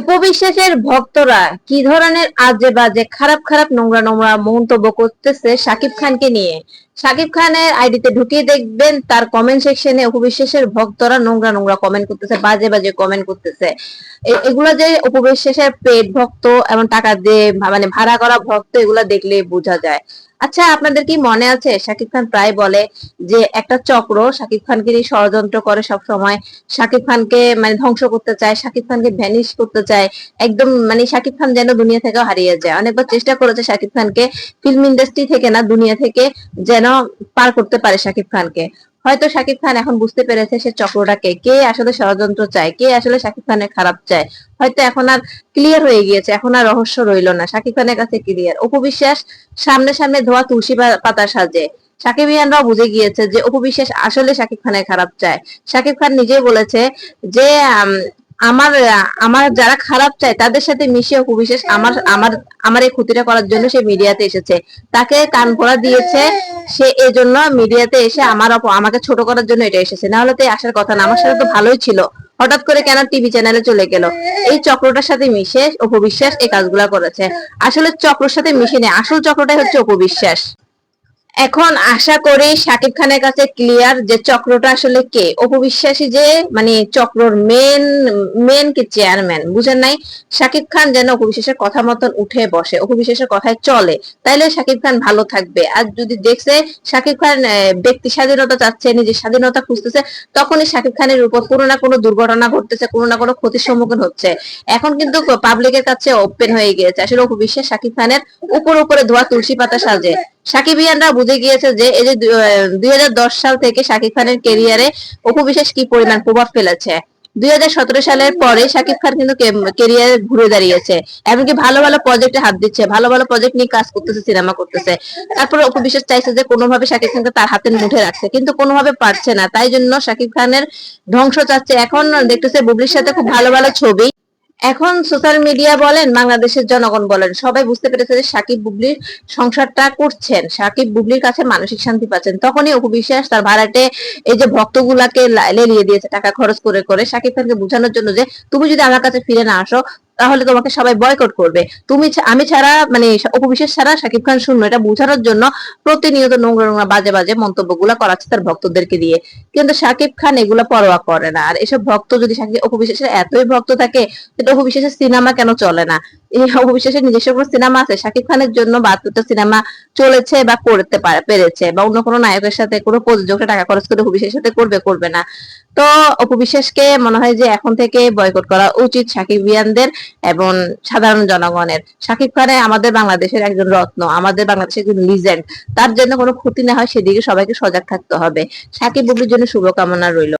উপবিশ্বাসের ভক্তরা কি ধরনের আজে বাজে খারাপ খারাপ নোংরা নোংরা মন্তব্য করতেছে সাকিব খানকে নিয়ে? সাকিব খানের আইডিতে ঢুকিয়ে দেখবেন তার কমেন্ট সেকশনে উপবিশ্বাসের ভক্তরা নোংরা নোংরা কমেন্ট করতেছে, বাজে বাজে কমেন্ট করতেছে। এগুলো যে উপবিশ্বাসের পেট ভক্ত এবং টাকা দিয়ে মানে ভাড়া করা ভক্ত, এগুলা দেখলে বোঝা যায়। আচ্ছা আপনাদের কি মনে আছে? শাকিব খান প্রায় বলে যে একটা চক্র, শাকিব খানকে নিয়ে ষড়যন্ত্র করে সব সময়। শাকিব খানকে মানে ধ্বংস করতে চায়, শাকিব খানকে ভ্যানিশ করতে চায়। একদম মানে শাকিব খান যেন দুনিয়া থেকে হারিয়ে যায়। অনেকবার চেষ্টা করেছে শাকিব খানকে ফিল্ম ইন্ডাস্ট্রি থেকে না, দুনিয়া থেকে যেন পার করতে পারে শাকিব খানকে। হয়তো শাকিব খান এখন বুঝতে পেরেছে সে চক্রটাকে কে আসলে ষড়যন্ত্র চায়, কে আসলে শাকিব খানের খারাপ চায়। হয়তো এখন আর ক্লিয়ার হয়ে গিয়েছে, এখন আর রহস্য রইল না। শাকিব খানের কাছে ক্লিয়ার উপবিশ্বাস সামনে সামনে ধোয়া তুলসী পাতা সাজে। সাকিব ইয়ানরাও বুঝে গিয়েছে যে অপবিশ্বাস আসলে শাকিব খানের খারাপ চায়। শাকিব খান নিজেই বলেছে যে আমার আমার যারা খারাপ চায়, তাদের সাথে মিশে অপবিশ্বাস আমার আমার আমার এই ক্ষতিটা করার জন্য সে মিডিয়াতে এসেছে। তাকে কান পড়া দিয়েছে, সে এই জন্য মিডিয়াতে এসে আমার আমাকে ছোট করার জন্য এটা এসেছে। না হলে তো আসার কথা না, আমার সাথে তো ভালোই ছিল। হঠাৎ করে কেন টিভি চ্যানেলে চলে গেল? এই চক্রটার সাথে মিশে অপবিশ্বাস এই কাজগুলা করেছে। আসলে চক্রের সাথে মিশে নেই আসল চক্রটাই হচ্ছে অপবিশ্বাস। এখন আশা করি শাকিব খানের কাছে ক্লিয়ার যে চক্রটা আসলে কে? অপবিশ্বাসী যে মানে চক্রর মেন মেন কি চেয়ারম্যান বুঝেন নাই? শাকিব খান যেন অপবিশ্বাসের কথা মতন উঠে বসে অপবিশ্বাসের কথায় চলে, তাইলে শাকিব খান ভালো থাকবে। আর যদি দেখছে শাকিব খান ব্যক্তি স্বাধীনতা চাচ্ছে, নিজের স্বাধীনতা খুঁজতেছে, তখনই শাকিব খানের উপর কোনো না কোনো দুর্ঘটনা ঘটতেছে, কোনো না কোনো ক্ষতির সম্মুখীন হচ্ছে। এখন কিন্তু পাবলিকের কাছে ওপেন হয়ে গিয়েছে। আসলে অপবিশ্বাস শাকিব খানের উপর উপরে ধোয়া তুলসী পাতা সাজে। সাকিব ইয়ানরা বুঝে গিয়েছে যে এই যে দুই হাজার দশ সাল থেকে সাকিব খানের কেরিয়ারে উপবিশ্বাস কি পরিমাণ প্রভাব ফেলেছে? দুই হাজার সতেরো সালের পরে সাকিব খান কিন্তু কেরিয়ারে ঘুরে দাঁড়িয়েছে। এমনকি ভালো ভালো প্রজেক্টে হাত দিচ্ছে, ভালো ভালো প্রজেক্ট নিয়ে কাজ করতেছে সিনেমা করতেছে। তারপর উপবিশ্বাস চাইছে যে কোনোভাবে সাকিব খানকে তার হাতের মুঠে রাখছে, কিন্তু কোনোভাবে পারছে না। তাই জন্য সাকিব খানের ধ্বংস চাচ্ছে। এখন দেখতেছে বুবলির সাথে খুব ভালো ভালো ছবি। এখন সোশ্যাল মিডিয়া বলেন, বাংলাদেশের জনগণ বলেন, সবাই বুঝতে পেরেছে যে সাকিব বুবলির সংসারটা করছেন। সাকিব বুবলির কাছে মানসিক শান্তি পাচ্ছেন। তখনই অপু বিশ্বাস তার ভাড়াটে এই যে ভক্তগুলাকে লেলিয়ে দিয়েছে, টাকা খরচ করে করে। সাকিব খানকে বোঝানোর জন্য যে, তুমি যদি আমার কাছে ফিরে না আসো তাহলে তোমাকে সবাই বয়কট করবে। তুমি আমি ছাড়া মানে অপু ছাড়া সাকিব খান শূন্য। এটা বোঝানোর জন্য প্রতিনিয়ত নোংরা নোংরা বাজে বাজে মন্তব্যগুলা করাচ্ছে তার ভক্তদেরকে দিয়ে। কিন্তু সাকিব খান এগুলা পরোয়া করে না। আর এসব ভক্ত যদি সাকিব অপু এতই ভক্ত থাকে সেটা অপু বিশ্বাসের সিনেমা কেন চলে না? এই অপু বিশ্বাসের নিজস্ব কোনো সিনেমা আছে? শাকিব খানের জন্য বাহাত্তরটা সিনেমা চলেছে বা করতে পারে পেরেছে বা অন্য কোনো নায়কের সাথে কোনো প্রযোজকের টাকা খরচ করে অপু সাথে করবে করবে না। তো অপু বিশ্বাসকে মনে হয় যে এখন থেকে বয়কট করা উচিত সাকিবিয়ানদের এবং সাধারণ জনগণের। সাকিব খানে আমাদের বাংলাদেশের একজন রত্ন, আমাদের বাংলাদেশের একজন লিজেন্ড তার জন্য কোনো ক্ষতি না হয়, সেদিকে সবাইকে সজাগ থাকতে হবে। সাকিব বুবলির জন্য শুভকামনা রইল।